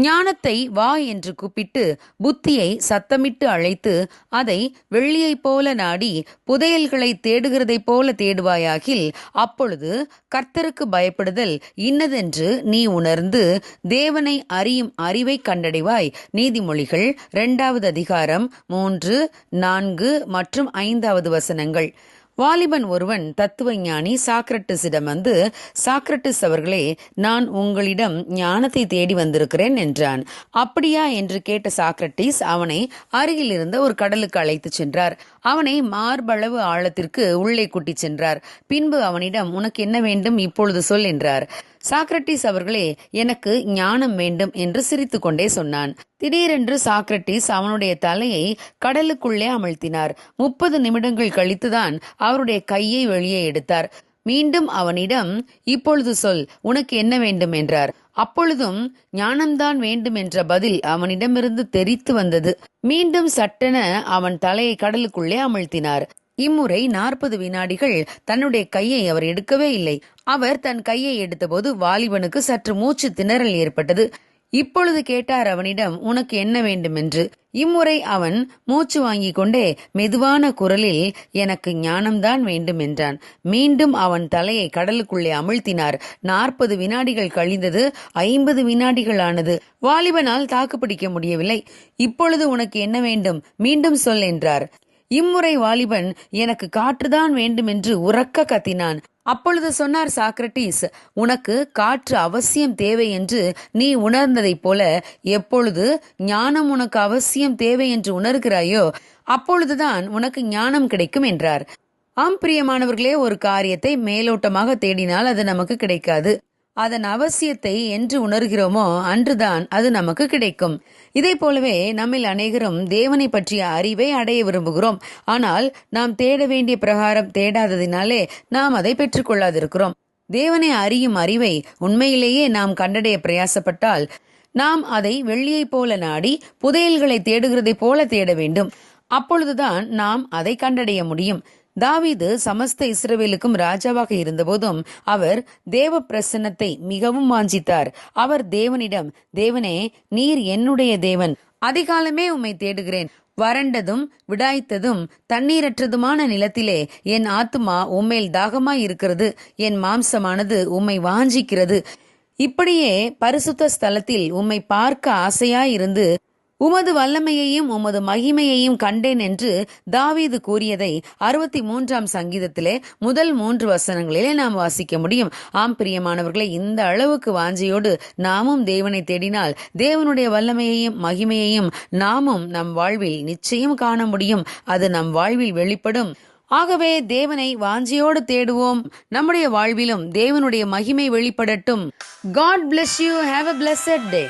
ஞானத்தை வா என்று கூப்பிட்டு புத்தியை சத்தமிட்டு அழைத்து அதை வெள்ளியைப் போல நாடி புதையல்களை தேடுகிறதைப் போல தேடுவாயாகில் அப்பொழுது கர்த்தருக்கு பயப்படுதல் இன்னதென்று நீ உணர்ந்து தேவனை அறியும் அறிவை கண்டடைவாய். நீதிமொழிகள் இரண்டாவது அதிகாரம் மூன்று நான்கு மற்றும் ஐந்தாவது வசனங்கள். வாலிபன் ஒருவன் தத்துவஞானி சாக்ரட்டிஸிடம் வந்து சாக்ரட்டிஸ் அவர்களே நான் உங்களிடம் ஞானத்தை தேடி வந்திருக்கிறேன் என்றான். அப்படியா? என்று கேட்ட சாக்ரட்டிஸ் அவனை அருகில் இருந்த ஒரு கடலுக்கு அழைத்துச் சென்றார். அவனை மார்பளவு ஆழத்திற்கு உள்ளே கூட்டிச் சென்றார். பின்பு அவனிடம் உனக்கு என்ன வேண்டும்? இப்பொழுது சொல் என்றார். சாக்ரட்டிஸ் அவர்களே எனக்கு ஞானம் வேண்டும் என்று சிரித்துக்கொண்டே சொன்னான். திடீரென்று சாக்ரட்டிஸ் அவனுடைய தலையை கடலுக்குள்ளே அமழ்த்தினார். முப்பது நிமிடங்கள் கழித்துதான் அவருடைய கையை வெளியே எடுத்தார். மீண்டும் அவனிடம் இப்பொழுது சொல் உனக்கு என்ன வேண்டும்? என்றார். அப்பொழுதும் ஞானம்தான் வேண்டும் என்ற பதில் அவனிடமிருந்து தெரித்து வந்தது. மீண்டும் சட்டென அவன் தலையை கடலுக்குள்ளே அமழ்த்தினார். இம்முறை நாற்பது வினாடிகள் தன்னுடைய கையை அவர் எடுக்கவே இல்லை. அவர் தன் கையை எடுத்தபோது வாலிபனுக்கு சற்று மூச்சு திணறல் ஏற்பட்டது. இப்பொழுது கேட்டார் அவனிடம் உனக்கு என்ன வேண்டும் என்று இம்முறை அவன் மூச்சு வாங்கிக் கொண்டே மெதுவான குரலில் எனக்கு ஞானம்தான் வேண்டும் என்றான் மீண்டும் அவன் தலையை கடலுக்குள்ளே அமிழ்த்தினார். நாற்பது வினாடிகள் கழிந்தது ஐம்பது வினாடிகள் ஆனது வாலிபனால் தாக்குப்பிடிக்க முடியவில்லை. இப்பொழுது உனக்கு என்ன வேண்டும்? மீண்டும் சொல் என்றார். இம்முறை வாலிபன் எனக்கு காற்றுதான் வேண்டும் என்று உறக்க கத்தினான். அப்பொழுது சொன்னார் சாக்ரட்டிஸ் உனக்கு காற்று அவசியம் தேவை என்று நீ உணர்ந்ததைப் போல எப்பொழுது ஞானம் உனக்கு அவசியம் தேவை என்று உணர்கிறாயோ அப்பொழுதுதான் உனக்கு ஞானம் கிடைக்கும் என்றார். ஆம் பிரியமானவர்களே ஒரு காரியத்தை மேலோட்டமாக தேடினால் அது நமக்கு கிடைக்காது. அதன் அவசியத்தை என்று உணர்கிறோமோ அன்றுதான் அது நமக்கு கிடைக்கும். இதை போலவே நம்மில் அநேகரும் தேவனை பற்றிய அறிவை அடைய விரும்புகிறோம். ஆனால் நாம் தேட வேண்டிய பிரகாரம் தேடாததினாலே நாம் அதை பெற்றுக்கொள்ளாதிருக்கிறோம். தேவனை அறியும் அறிவை உண்மையிலேயே நாம் கண்டடைய பிரயாசப்பட்டால் நாம் அதை வெள்ளியைப் போல நாடி புதையல்களை தேடுகிறதைப் போல தேட வேண்டும். அப்பொழுதுதான் நாம் அதை கண்டடைய முடியும். தாவீது சமஸ்த இஸ்ரவேலுக்கும் ராஜாவாக இருந்தபோதும் அவர் தேவ பிரசன்னத்தை மிகவும் வாஞ்சித்தார். அவர் தேவனிடம் தேவனே நீர் என்னுடைய தேவன். அதிகாலமே உம்மை தேடுகிறேன். வறண்டதும் விடாய்த்ததும் தண்ணீரற்றதுமான நிலத்திலே என் ஆத்துமா உம்மேல் தாகமாய் இருக்கிறது என் மாம்சமானது உம்மை வாஞ்சிக்கிறது. இப்படியே பரிசுத்த ஸ்தலத்தில் உம்மை பார்க்க ஆசையாயிருந்து உமது வல்லமையையும் உமது மகிமையையும் கண்டேன் என்று தாவீது கூறியதை அறுபத்தி மூன்றாம் சங்கீதத்திலே முதல் மூன்று வசனங்களிலே நாம் வாசிக்க முடியும். ஆம் பிரியமானவர்களை இந்த அளவுக்கு வாஞ்சையோடு நாமும் தேவனை தேடினால் தேவனுடைய வல்லமையையும் மகிமையையும் நாமும் நம் வாழ்வில் நிச்சயம் காண முடியும். அது நம் வாழ்வில் வெளிப்படும். ஆகவே தேவனை வாஞ்சியோடு தேடுவோம். நம்முடைய வாழ்விலும் தேவனுடைய மகிமை வெளிப்படட்டும். God bless you have a blessed day